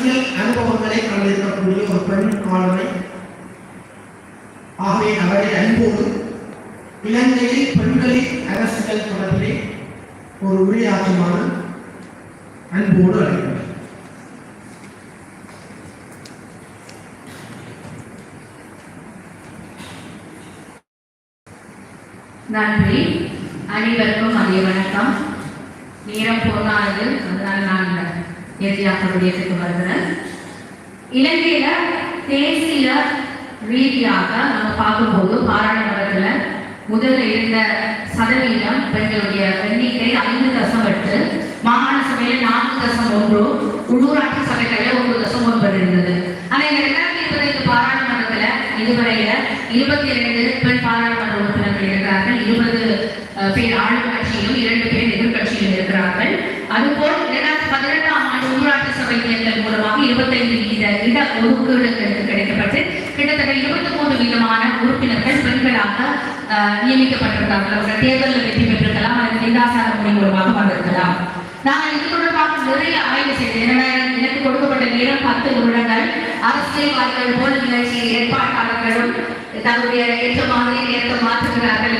அரசியல் அனுபவங்களை கொண்டிருக்கக்கூடிய ஒரு பெண் ஆளுமை ஆகவே அவரை அன்போடு இலங்கையில் பெண்களின் அரசியல் தொடர்பிலே ஒரு உரையாற்றுமாறு அன்போடு அழைக்கிறார் நன்றி. அனைவருக்கும் அதே வணக்கம். நேரம் போனாது அதனால் நான் இறுதியாக விடயத்துக்கு வருகிறேன் இலங்கையில தேசிய ரீதியாக நம்ம பார்க்கும்போது பாராளுமன்றத்துல முதல்ல இருந்த சதவீதம் பெண்களுடைய எண்ணிக்கை ஐந்து தசம் எட்டு மாகாண சபையில நான்கு தசம் ஒன்று உள்ளூராட்சி சபைகளில் ஒன்று தசம் ஒன்பது இருந்தது. ஆனா இந்த இரண்டாயிரத்தி இருபத்தைந்து பாராளுமன்றத்துல இதுவரையில இருபத்தி இரண்டு பெண் பாராளுமன்ற உறுப்பினர்கள் இருக்கிறார்கள். இருபது பேர் ஆளும் கட்சியிலும் இரண்டு பேர் எதிர்கட்சியிலும் இருக்கிறார்கள். அதுபோல் இரண்டாயிரத்தி பதினெட்டாம் ஆண்டு உள்ளாட்சி சபை தேர்தல் மூலமாக இருபத்தைந்து வீத இட ஒதுக்கீடுகளுக்கு கிடைக்கப்பட்டு கிட்டத்தட்ட இருபத்தி மூன்று வீதமான உறுப்பினர்கள் பெண்களாக அஹ், நியமிக்கப்பட்டிருக்கிறார்கள். அவர்கள் தேர்தலில் வெற்றி பெற்றிருக்கலாம் அல்லது நிதாசார முறை மூலமாக வந்திருக்கலாம். நான் இது தொடர்பாக நிறைய ஆய்வு செய்தேன் எனக்கு கொடுக்கப்பட்ட நேரம் பத்து நிமிடங்கள். அரசியல்வாதிகள் போல் நிகழ்ச்சி ஏற்பாட்டாளர்களும் தன்னுடைய ஏற்ற மாதிரி நேரத்தை மாற்றுகிறார்கள்